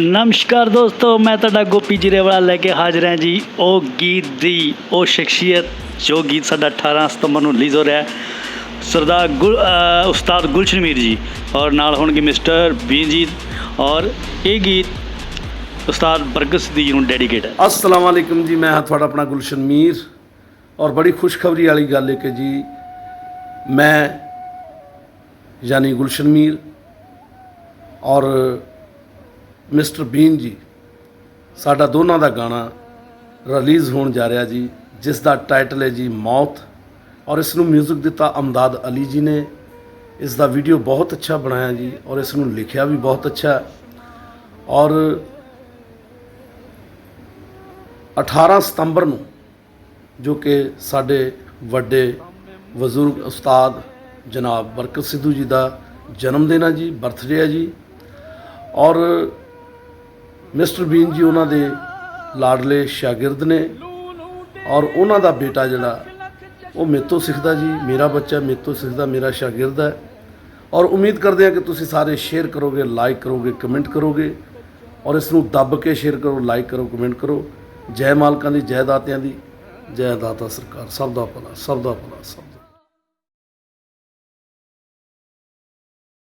ਨਮਸਕਾਰ ਦੋਸਤੋ, ਮੈਂ ਤੁਹਾਡਾ ਗੋਪੀ ਜੀਰੇਵਾਲਾ ਲੈ ਕੇ ਹਾਜ਼ਰ ਹਾਂ ਜੀ। ਉਹ ਗੀਤ ਦੀ, ਉਹ ਸ਼ਖਸੀਅਤ, ਜੋ ਗੀਤ ਸਾਡਾ 18 ਸਤੰਬਰ ਨੂੰ ਰਿਲੀਜ਼ ਹੋ ਰਿਹਾ ਹੈ, ਸਰਦਾਰ ਗੁਲ ਉਸਤਾਦ ਗੁਲਸ਼ਨ ਮੀਰ ਜੀ। ਔਰ ਨਾਲ ਹੋਣਗੇ ਮਿਸਟਰ ਬੀਜੀਤ ਔਰ ਇਹ ਗੀਤ ਉਸਤਾਦ ਬਰਗਸ ਦੀ ਨੂੰ ਡੈਡੀਕੇਟ ਹੈ। ਅਸਲਾਮ ਵਾਲੇਕਮ ਜੀ, ਮੈਂ ਹਾਂ ਤੁਹਾਡਾ ਆਪਣਾ ਗੁਲਸ਼ਨ ਮੀਰ ਔਰ ਬੜੀ ਖੁਸ਼ਖਬਰੀ ਵਾਲੀ ਗੱਲ ਹੈ ਕਿ ਜੀ, ਮੈਂ, ਯਾਨੀ ਗੁਲਸ਼ਨ ਮੀਰ ਔਰ ਮਿਸਟਰ ਬੀਨ ਜੀ, ਸਾਡਾ ਦੋਨਾਂ ਦਾ ਗਾਣਾ ਰਿਲੀਜ਼ ਹੋਣ ਜਾ ਰਿਹਾ ਜੀ, ਜਿਸ ਦਾ ਟਾਈਟਲ ਹੈ ਜੀ ਮੌਤ, ਔਰ ਇਸ ਨੂੰ 뮤직 ਦਿੱਤਾ ਅਮਦਾਦ ਅਲੀ ਜੀ ਨੇ। ਇਸ ਦਾ ਵੀਡੀਓ ਬਹੁਤ ਅੱਛਾ ਬਣਾਇਆ ਜੀ, ਔਰ ਇਸ ਨੂੰ ਲਿਖਿਆ ਵੀ ਬਹੁਤ ਅੱਛਾ। ਔਰ 18 ਸਤੰਬਰ ਨੂੰ, ਜੋ ਕਿ ਸਾਡੇ ਵੱਡੇ ਬਜ਼ੁਰਗ ਉਸਤਾਦ ਜਨਾਬ ਬਰਕਤ ਸਿੱਧੂ ਜੀ ਦਾ ਜਨਮ ਦਿਨ ਹੈ ਜੀ ਬਰਥਡੇ ਹੈ ਜੀ। ਔਰ ਮਿਸਟਰ ਬੀਨ ਜੀ ਉਹਨਾਂ ਦੇ ਲਾਡਲੇ ਸ਼ਾਗਿਰਦ ਨੇ ਔਰ ਉਹਨਾਂ ਦਾ ਬੇਟਾ ਜਿਹੜਾ, ਉਹ ਮੇਰੇ ਤੋਂ ਸਿੱਖਦਾ ਜੀ, ਮੇਰਾ ਬੱਚਾ ਮੇਰੇ ਤੋਂ ਸਿੱਖਦਾ, ਮੇਰਾ ਸ਼ਾਗਿਰਦ ਹੈ। ਔਰ ਉਮੀਦ ਕਰਦੇ ਹਾਂ ਕਿ ਤੁਸੀਂ ਸਾਰੇ ਸ਼ੇਅਰ ਕਰੋਗੇ ਲਾਈਕ ਕਰੋਗੇ ਕਮੈਂਟ ਕਰੋਗੇ ਔਰ ਇਸ ਨੂੰ ਦੱਬ ਕੇ ਸ਼ੇਅਰ ਕਰੋ ਲਾਈਕ ਕਰੋ ਕਮੈਂਟ ਕਰੋ। ਜੈ ਮਾਲਕਾਂ ਦੀ, ਜੈ ਦਾਤਿਆਂ ਦੀ, ਜੈ ਦਾਤਾ ਸਰਕਾਰ। ਸਭ ਦਾ ਭਲਾ, ਸਭ ਦਾ ਭਲਾ, ਸਭ ਦਾ